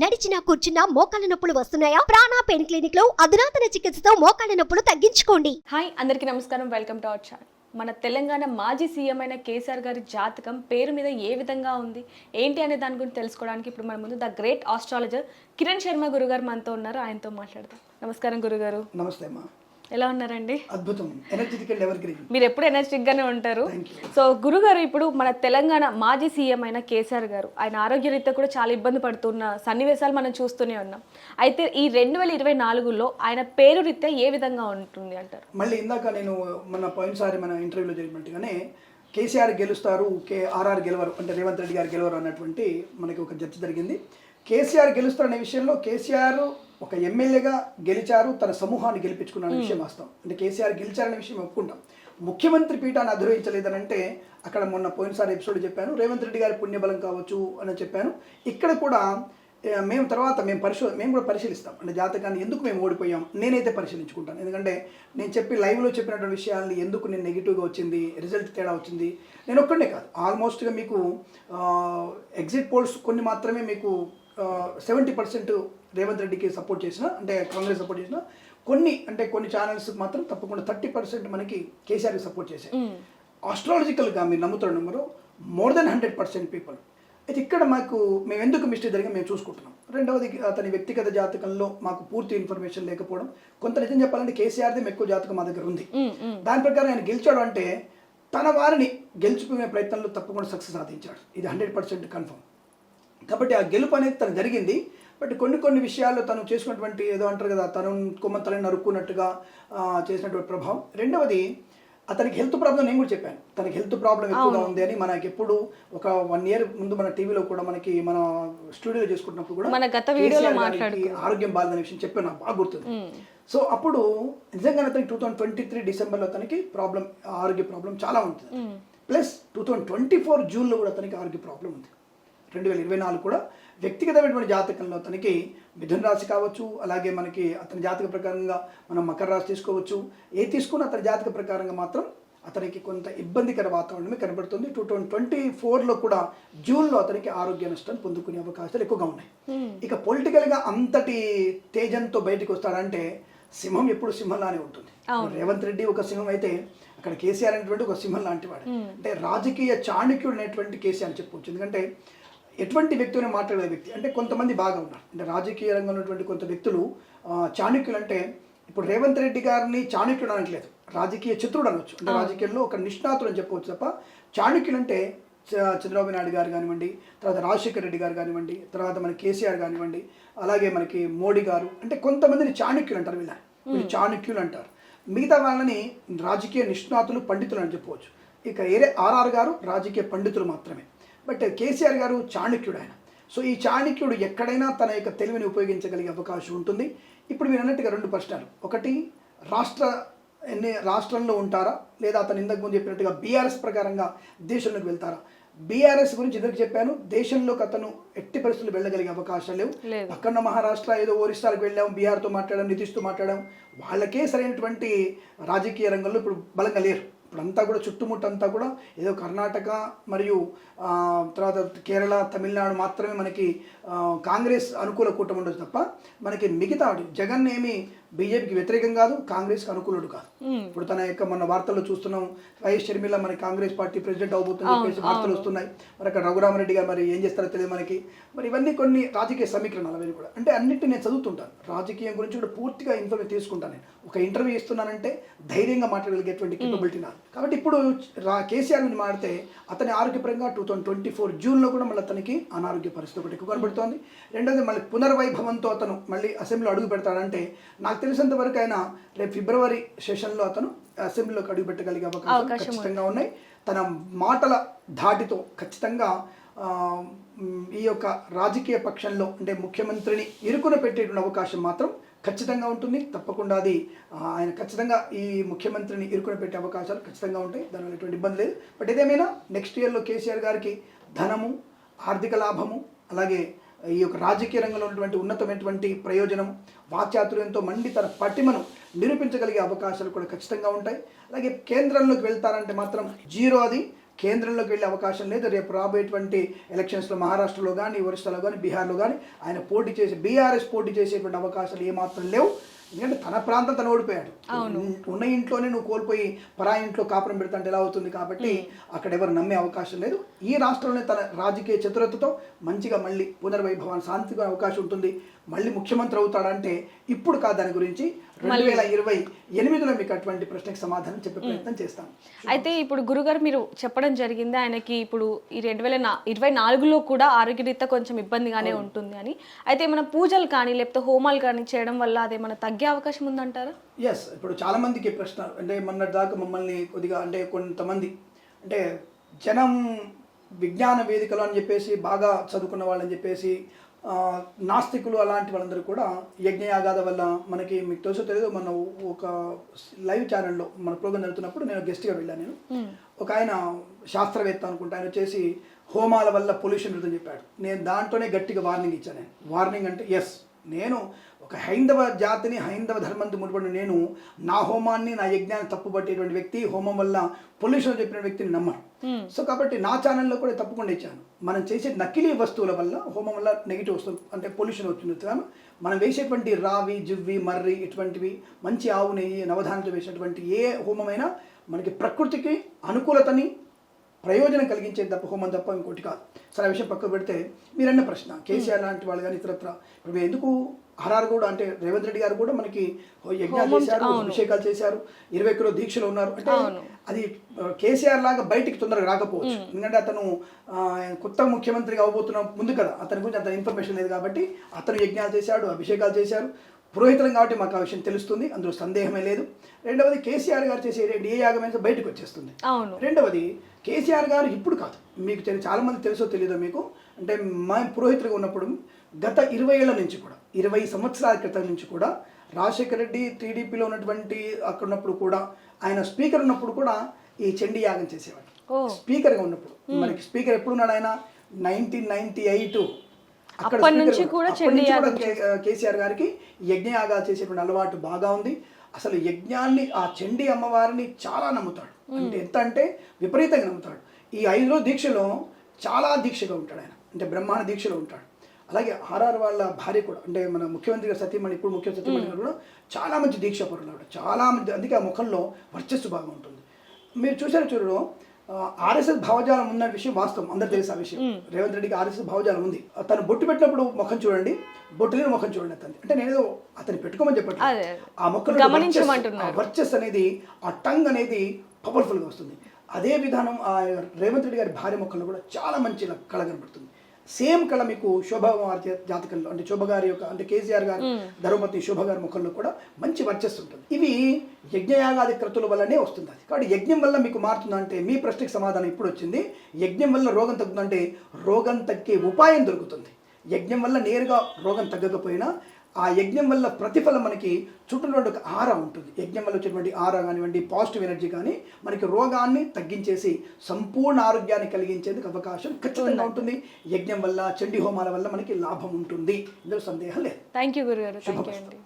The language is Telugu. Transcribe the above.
నడిచినా కూర్చున్నా మోకాళ్ళ నొప్పులు వస్తున్నాయా? ప్రాణా పెయిన్ క్లినిక్లో అధునాతన చికిత్సతో మోకాళ్ళ నొప్పులు తగ్గించుకోండి. హాయ్ అందరికీ నమస్కారం. వెల్కమ్ టు అవర్ ఛానల్ మన తెలంగాణ మాజీ సీఎం అయిన కేసీఆర్ గారి జాతకం పేరు మీద ఏ విధంగా ఉంది? ఏంటి అనే దాని గురించి తెలుసుకోవడానికి ఇప్పుడు మన ముందు the great astrologer Kiran Sharma గురుగారు మనతో ఉన్నారు. ఆయనతో మాట్లాడదాం. నమస్కారం గురుగారు. నమస్తే అమ్మా. ఎలా ఉన్నారండి? అద్భుతం. ఎనర్జెటికల్ ఎవర్ గ్రీన్ మీరు ఎప్పుడు ఎనర్జిటిక్ గానే ఉంటారు. సో గురుగారు ఇప్పుడు మన తెలంగాణ మాజీ సీఎం అయిన కేసీఆర్ గారు ఆయన ఆరోగ్య రీత్యా కూడా చాలా ఇబ్బంది పడుతున్న సన్నివేశాలు మనం చూస్తూనే ఉన్నాం. అయితే ఈ రెండు వేల ఇరవై నాలుగులో ఆయన పేరు రీత్యా ఏ విధంగా ఉంటుంది అంటారు? మళ్ళీ ఇందాక నేను మన పోయినసారి మన ఇంటర్వ్యూలో జరిగినట్టుగానే కేసీఆర్ గెలుస్తారు కే ఆర్ఆర్ గెలవరు అంటే రేవంత్ రెడ్డి గారు గెలవరు అన్నటువంటి మనకి ఒక చర్చ జరిగింది. కేసీఆర్ గెలుస్తారు అనే విషయంలో కేసీఆర్ ఒక ఎమ్మెల్యేగా గెలిచారు తన సమూహాన్ని గెలిపించుకున్న విషయం వాస్తవం. అంటే కేసీఆర్ గెలిచారనే విషయం ఒప్పుకుంటాం. ముఖ్యమంత్రి పీఠాన్ని అధిరోహించలేదని అంటే అక్కడ మొన్న పోయినసారి ఎపిసోడ్ చెప్పాను రేవంత్ రెడ్డి గారి పుణ్యబలం కావచ్చు అని చెప్పాను. ఇక్కడ కూడా మేము తర్వాత మేము పరిశో మేము కూడా పరిశీలిస్తాం. అంటే జాతకాన్ని ఎందుకు మేము ఓడిపోయాం నేనైతే పరిశీలించుకుంటాను. ఎందుకంటే నేను చెప్పి లైవ్లో చెప్పినటువంటి విషయాల్ని ఎందుకు నేను నెగిటివ్గా వచ్చింది రిజల్ట్ తేడా వచ్చింది నేను ఒక్కడే కాదు. ఆల్మోస్ట్గా మీకు ఎగ్జిట్ పోల్స్ కొన్ని మాత్రమే మీకు సెవెంటీ పర్సెంట్ రేవంత్ రెడ్డికి సపోర్ట్ చేసిన అంటే కాంగ్రెస్ సపోర్ట్ చేసిన కొన్ని అంటే కొన్ని ఛానల్స్ మాత్రం తప్పకుండా థర్టీ పర్సెంట్ మనకి కేసీఆర్కి సపోర్ట్ చేశాయి. ఆస్ట్రాలజికల్గా మీరు నమ్ముతున్న number more than hundred percent people అయితే ఇక్కడ మాకు మేము ఎందుకు మిస్టేక్ జరిగా మేము చూసుకుంటున్నాం. రెండవది అతని వ్యక్తిగత జాతకంలో మాకు పూర్తి ఇన్ఫర్మేషన్ లేకపోవడం కొంత నిజం చెప్పాలంటే కేసీఆర్ది ఎక్కువ జాతకం మా దగ్గర ఉంది. దాని ప్రకారం ఆయన గెలిచాడు అంటే తన వారిని గెలుచుకునే ప్రయత్నంలో తప్పకుండా సక్సెస్ సాధించాడు. ఇది హండ్రెడ్ పర్సెంట్ కన్ఫర్మ్ కాబట్టి ఆ గెలుపు అనేది తను జరిగింది. బట్ కొన్ని కొన్ని విషయాల్లో తను చేసుకున్నటువంటి ఏదో అంటారు కదా తను కొమ్మంతలని నరుక్కున్నట్టుగా చేసినటువంటి ప్రభావం. రెండవది అతనికి హెల్త్ ప్రాబ్లం నేను కూడా చెప్పాను. తనకి హెల్త్ ప్రాబ్లం ఎక్కువగా ఉంది అని మనకి ఎప్పుడు ఒక వన్ ఇయర్ ముందు మన టీవీలో కూడా మనకి మన స్టూడియోలో చేసుకుంటున్నప్పుడు కూడా మన గత వీడియోలో ఆరోగ్యం బాగాలేదనే విషయం చెప్పాను. నాకు బాగా గుర్తుంది. సో అప్పుడు నిజంగా అతనికి టూ థౌసండ్ ట్వంటీ త్రీ డిసెంబర్లో అతనికి ప్రాబ్లం ఆరోగ్య ప్రాబ్లం చాలా ఉంటుంది plus two thousand twenty four జూన్లో కూడా అతనికి ఆరోగ్య ప్రాబ్లం ఉంది. రెండు వేల ఇరవై నాలుగు కూడా వ్యక్తిగతమైనటువంటి జాతకంలో అతనికి మిథున రాశి కావచ్చు అలాగే మనకి అతని జాతక ప్రకారంగా మనం మకర రాశి తీసుకోవచ్చు. ఏ తీసుకున్న అతని జాతక ప్రకారంగా మాత్రం అతనికి కొంత ఇబ్బందికర వాతావరణమే కనబడుతుంది. టూ థౌజండ్ ట్వంటీ ఫోర్లో కూడా జూన్లో అతనికి ఆరోగ్య నష్టం పొందుకునే అవకాశాలు ఎక్కువగా ఉన్నాయి. ఇక పొలిటికల్గా అంతటి తేజంతో బయటకు వస్తాడంటే సింహం ఎప్పుడు సింహంలానే ఉంటుంది. రేవంత్ రెడ్డి ఒక సింహం అయితే అక్కడ కేసీఆర్ అనేటువంటి ఒక సింహం లాంటి వాడు. అంటే రాజకీయ చాణక్యుడు అనేటువంటి కేసీఆర్ అని చెప్పవచ్చు ఎందుకంటే ఎటువంటి వ్యక్తిని మాట్లాడే వ్యక్తి అంటే కొంతమంది బాగా ఉన్నారు. అంటే రాజకీయ రంగంలో ఉన్నటువంటి కొంత వ్యక్తులు చాణక్యులు అంటే ఇప్పుడు రేవంత్ రెడ్డి గారిని చాణక్యుడు అనట్లేదు. రాజకీయ చతురుడు అనొచ్చు. అంటే రాజకీయాల్లో ఒక నిష్ణాతుడు అని చెప్పవచ్చు తప్ప చాణక్యులు అంటే చంద్రబాబు నాయుడు గారు కానివ్వండి తర్వాత రాజశేఖర రెడ్డి గారు కానివ్వండి తర్వాత మన కేసీఆర్ కానివ్వండి అలాగే మనకి మోడీ గారు అంటే కొంతమందిని చాణక్యులు అంటారు వీళ్ళ వీళ్ళు చాణక్యులు అంటారు. మిగతా వాళ్ళని రాజకీయ నిష్ణాతులు పండితులు అని చెప్పవచ్చు. ఇక ఏరే ఆర్ఆర్ గారు రాజకీయ పండితులు మాత్రమే. బట్ కేసీఆర్ గారు చాణక్యుడు ఆయన. సో ఈ చాణక్యుడు ఎక్కడైనా తన యొక్క తెలివిని ఉపయోగించగలిగే అవకాశం ఉంటుంది. ఇప్పుడు మీరు అన్నట్టుగా రెండు ప్రశ్నలు. ఒకటి రాష్ట్ర ఎన్ని రాష్ట్రంలో ఉంటారా? లేదా అతను ఇంతకు ముందు చెప్పినట్టుగా బీఆర్ఎస్ ప్రకారంగా దేశంలోకి వెళ్తారా? బీఆర్ఎస్ గురించి ఇద్దరికి చెప్పాను. దేశంలోకి అతను ఎట్టి పరిస్థితులు వెళ్ళగలిగే అవకాశాలు లేవు. పక్కన మహారాష్ట్ర ఏదో ఒరిస్సాలకు వెళ్ళాం బీహార్తో మాట్లాడాం నితీష్తో మాట్లాడాం. వాళ్ళకే సరైనటువంటి రాజకీయ రంగంలో ఇప్పుడు బలంగా లేరు. ఇప్పుడు అంతా కూడా చుట్టుముట్టంతా కూడా ఏదో కర్ణాటక మరియు తర్వాత కేరళ తమిళనాడు మాత్రమే మనకి కాంగ్రెస్ అనుకూల కూటమి ఉండదు తప్ప మనకి మిగతా జగన్ ఏమి బీజేపీకి వ్యతిరేకం కాదు కాంగ్రెస్కి అనుకూలుడు కాదు. ఇప్పుడు తన యొక్క మన వార్తల్లో చూస్తున్నాం వైఎస్ షర్మిల మన కాంగ్రెస్ పార్టీ ప్రెసిడెంట్ అవబోతుంది చెప్పేసి వార్తలు వస్తున్నాయి. మరి అక్కడ రఘురామరెడ్డి గారు మరి ఏం చేస్తారో తెలియదు మనకి. మరి ఇవన్నీ కొన్ని రాజకీయ సమీకరణలు అవన్నీ కూడా. అంటే అన్నిటి నేను చదువుతుంటాను. రాజకీయం గురించి కూడా పూర్తిగా ఇన్ఫర్మేషన్ తీసుకుంటాను నేను. ఒక ఇంటర్వ్యూ ఇస్తున్నానంటే ధైర్యంగా మాట్లాడగలిగేటువంటి కేపబిలిటీ నాది. కాబట్టి ఇప్పుడు రా కేసీఆర్ గురించి మాడితే అతని ఆరోగ్యపరంగా టూ థౌసండ్ ట్వంటీ ఫోర్ జూన్లో కూడా మళ్ళీ అతనికి అనారోగ్య పరిస్థితి ఒకటి ఎక్కువ కనబడుతోంది. రెండోది మళ్ళీ పునర్వైభవంతో అతను మళ్ళీ అసెంబ్లీలో అడుగు పెడతాడంటే నాకు తెలిసినంత వరకు అయినా రేపు ఫిబ్రవరి సెషన్లో అతను అసెంబ్లీలోకి అడుగు పెట్టగలిగే అవకాశం ఖచ్చితంగా ఉన్నాయి. తన మాటల ధాటితో ఖచ్చితంగా ఈ యొక్క రాజకీయ పక్షంలో అంటే ముఖ్యమంత్రిని ఇరుకున పెట్టేటువంటి అవకాశం మాత్రం ఖచ్చితంగా ఉంటుంది. తప్పకుండా అది ఆయన ఖచ్చితంగా ఈ ముఖ్యమంత్రిని ఇరుకున పెట్టే అవకాశాలు ఖచ్చితంగా ఉంటాయి. దానివల్ల ఎటువంటి ఇబ్బంది లేదు. బట్ ఏదేమైనా నెక్స్ట్ ఇయర్లో కేసీఆర్ గారికి ధనము ఆర్థిక లాభము అలాగే ఈ యొక్క రాజకీయ రంగంలో ఉన్నటువంటి ఉన్నతమైనటువంటి ప్రయోజనం వాచాతుర్యంతో మండి తన పటిమను నిరూపించగలిగే అవకాశాలు కూడా ఖచ్చితంగా ఉంటాయి. అలాగే కేంద్రంలోకి వెళ్తారంటే మాత్రం జీరో అది. కేంద్రంలోకి వెళ్ళే అవకాశం లేదు. రేపు రాబోయేటువంటి ఎలక్షన్స్లో మహారాష్ట్రలో కానీ ఒరిస్సాలో కానీ బీహార్లో కానీ ఆయన పోటీ చేసి బీఆర్ఎస్ పోటీ చేసేటువంటి అవకాశాలు ఏమాత్రం లేవు. ఎందుకంటే తన ప్రాంతం తను ఓడిపోయాడు. ఉన్న ఇంట్లోనే నువ్వు కోల్పోయి పరా ఇంట్లో కాపురం పెడతాంటే ఎలా అవుతుంది కాబట్టి అక్కడ ఎవరు నమ్మే అవకాశం లేదు. ఈ రాష్ట్రంలోనే తన రాజకీయ చతురతతో మంచిగా మళ్ళీ పునర్వైభవాన్ని శాంతిగా అవకాశం ఉంటుంది. మళ్ళీ ముఖ్యమంత్రి అవుతాడంటే ఇప్పుడు కాదు దాని గురించి. రెండు వేల ఇరవై ఎనిమిదిలో మీకు అటువంటి ప్రశ్నకి సమాధానం చెప్పే ప్రయత్నం చేస్తాను. అయితే ఇప్పుడు గురుగారు మీరు చెప్పడం జరిగింది ఆయనకి ఇప్పుడు ఈ రెండు వేల ఇరవై నాలుగులో కూడా ఆరోగ్యరీత్యా కొంచెం ఇబ్బందిగానే ఉంటుంది అని. అయితే ఏమైనా పూజలు కానీ లేకపోతే హోమాలు కానీ చేయడం వల్ల అదేమైనా తగ్గే అవకాశం ఉందంటారా? ఎస్ ఇప్పుడు చాలా మందికి ప్రశ్న అంటే మొన్నటి దాకా మమ్మల్ని కొద్దిగా అంటే కొంతమంది అంటే జనం విజ్ఞాన వేదికలు అని చెప్పేసి బాగా చదువుకున్న వాళ్ళని చెప్పేసి నాస్తికులు అలాంటి వాళ్ళందరూ కూడా యజ్ఞయాగాద వల్ల మనకి మీకు తెలుసో తెలియదు మన ఒక లైవ్ ఛానల్లో మన ప్రోగ్రామ్ జరుగుతున్నప్పుడు నేను గెస్ట్గా వెళ్ళాను నేను. ఒక ఆయన శాస్త్రవేత్త అనుకుంటా ఆయన వచ్చేసి హోమాల వల్ల పొల్యూషన్ ఉంటుందని చెప్పాడు. నేను దాంట్లోనే గట్టిగా వార్నింగ్ ఇచ్చాను వార్నింగ్ అంటే ఎస్ నేను ఒక హైందవ జాతిని హైందవ ధర్మంతో ముడిపడిన నేను నా హోమాన్ని నా యజ్ఞాన్ని తప్పుపట్టేటువంటి వ్యక్తి హోమం వల్ల పొల్యూషన్ చెప్పిన వ్యక్తిని నమ్మను. సో కాబట్టి నా ఛానల్లో కూడా తప్పకుండా ఇచ్చాను. మనం చేసే నకిలీ వస్తువుల వల్ల హోమం వల్ల నెగిటివ్ వస్తుంది అంటే పొల్యూషన్ వచ్చింది. కానీ మనం వేసేటువంటి రావి జివ్వి మర్రి ఇటువంటివి మంచి ఆవు నెయ్యి నవధానంతో వేసేటువంటి ఏ హోమమైనా మనకి ప్రకృతికి అనుకూలతని ప్రయోజనం కలిగించేది తప్ప హోమం తప్ప ఇంకోటి కాదు. సరే ఆ విషయం పక్కకు పెడితే మీరన్న ప్రశ్న. కేసీఆర్ లాంటి వాళ్ళు కానీ ఇతరత్ర ఇప్పుడు ఎందుకు హరారు కూడా అంటే రేవంత్ రెడ్డి గారు కూడా మనకి యజ్ఞాలు చేశారు. అభిషేకాలు చేశారు ఇరవై కిలో దీక్షలు ఉన్నారు. అంటే. అది కేసీఆర్ లాగా బయటికి తొందరగా రాకపోవచ్చు. ఎందుకంటే అతను కొత్త ముఖ్యమంత్రిగా అవబోతున్న ముందు కదా అతని గురించి అంత ఇన్ఫర్మేషన్ లేదు కాబట్టి అతను యజ్ఞాలు చేశాడు అభిషేకాలు చేశారు పురోహితులం కాబట్టి మాకు ఆ విషయం తెలుస్తుంది. అందులో సందేహమే లేదు. రెండవది కేసీఆర్ గారు చేసే ఏ యాగమైనా బయటకు వచ్చేస్తుంది. అవును. రెండవది కేసీఆర్ గారు ఇప్పుడు కాదు. మీకు చాలా మంది తెలుసో తెలీదో మీకు. అంటే మా పురోహితులుగా ఉన్నప్పుడు గత ఇరవై ఏళ్ళ నుంచి కూడా ఇరవై సంవత్సరాల క్రితం నుంచి కూడా రాజశేఖర రెడ్డి టీడీపీలో ఉన్నటువంటి అక్కడ ఉన్నప్పుడు కూడా ఆయన స్పీకర్ ఉన్నప్పుడు కూడా ఈ చండీ యాగం చేసేవాడు. స్పీకర్గా ఉన్నప్పుడు. మనకి స్పీకర్ ఎప్పుడు ఉన్నాడు ఆయన? Nineteen ninety eight. అప్పటి నుంచి కూడా కేసీఆర్ గారికి యజ్ఞయాగాలు చేసేటువంటి అలవాటు బాగా ఉంది. అసలు యజ్ఞాన్ని ఆ చండీ అమ్మవారిని చాలా నమ్ముతాడు. అంటే ఎంత అంటే విపరీతంగా నమ్ముతాడు. ఈ ఐదు రోజు దీక్షలో చాలా దీక్షగా ఉంటాడు ఆయన. అంటే బ్రహ్మాండ దీక్షలో ఉంటాడు. అలాగే ఆర్ఆర్ వాళ్ళ భార్య కూడా అంటే మన ముఖ్యమంత్రి గారు సతీమణి ఇప్పుడు ముఖ్యమంత్రి సతీమణి గారు కూడా చాలా మంచి దీక్ష పరులు చాలా మంచి అందుకే ఆ ముఖంలో వర్చస్సు బాగా ఉంటుంది. మీరు చూసారు చూడడం ఆర్ఎస్ఎస్ భావజాలం ఉన్న విషయం వాస్తవం అందరు తెలుసు ఆ విషయం. రేవంత్ రెడ్డికి ఆర్ఎస్ఎస్ భావజాలం ఉంది. తను బొట్టు పెట్టినప్పుడు ముఖం చూడండి బొట్టు లేని ముఖం చూడండి అతని అంటే నేను అతను పెట్టుకోమని చెప్పట్లేదు. అదే. ఆ మొక్కలు గమనించమంటున్నారు. వర్చస్ అనేది ఆ టంగ్ అనేది పవర్ఫుల్గా వస్తుంది. అదే విధానం ఆ రేవంత్ రెడ్డి గారి భార్య మొక్కల్లో కూడా చాలా మంచి కళ కనబడుతుంది. సేమ్ కళ మీకు శోభ జాతకంలో అంటే శోభ గారి యొక్క అంటే కేసీఆర్ గారి ధర్మపతి శోభ గారి ముఖంలో కూడా మంచి వర్చస్సు ఉంటుంది ఇవి యజ్ఞయాగాది క్రతుల వల్లనే వస్తుంది అది కాబట్టి యజ్ఞం వల్ల మీకు మారుతుందంటే మీ ప్రశ్నకి సమాధానం ఇప్పుడు వచ్చింది. యజ్ఞం వల్ల రోగం తగ్గుతుందంటే రోగం తగ్గే ఉపాయం దొరుకుతుంది. యజ్ఞం వల్ల నేరుగా రోగం తగ్గకపోయినా ఆ యజ్ఞం వల్ల ప్రతిఫలం మనకి చుట్టూ ఒక ఆర ఉంటుంది. యజ్ఞం వల్ల వచ్చేటువంటి ఆర కానివ్వండి పాజిటివ్ ఎనర్జీ కానీ మనకి రోగాన్ని తగ్గించేసి సంపూర్ణ ఆరోగ్యాన్ని కలిగించేందుకు అవకాశం ఖచ్చితంగా ఉంటుంది. యజ్ఞం వల్ల చండీ హోమాల వల్ల మనకి లాభం ఉంటుంది. ఇందులో సందేహం లేదు. థ్యాంక్ యూ గురుగారు.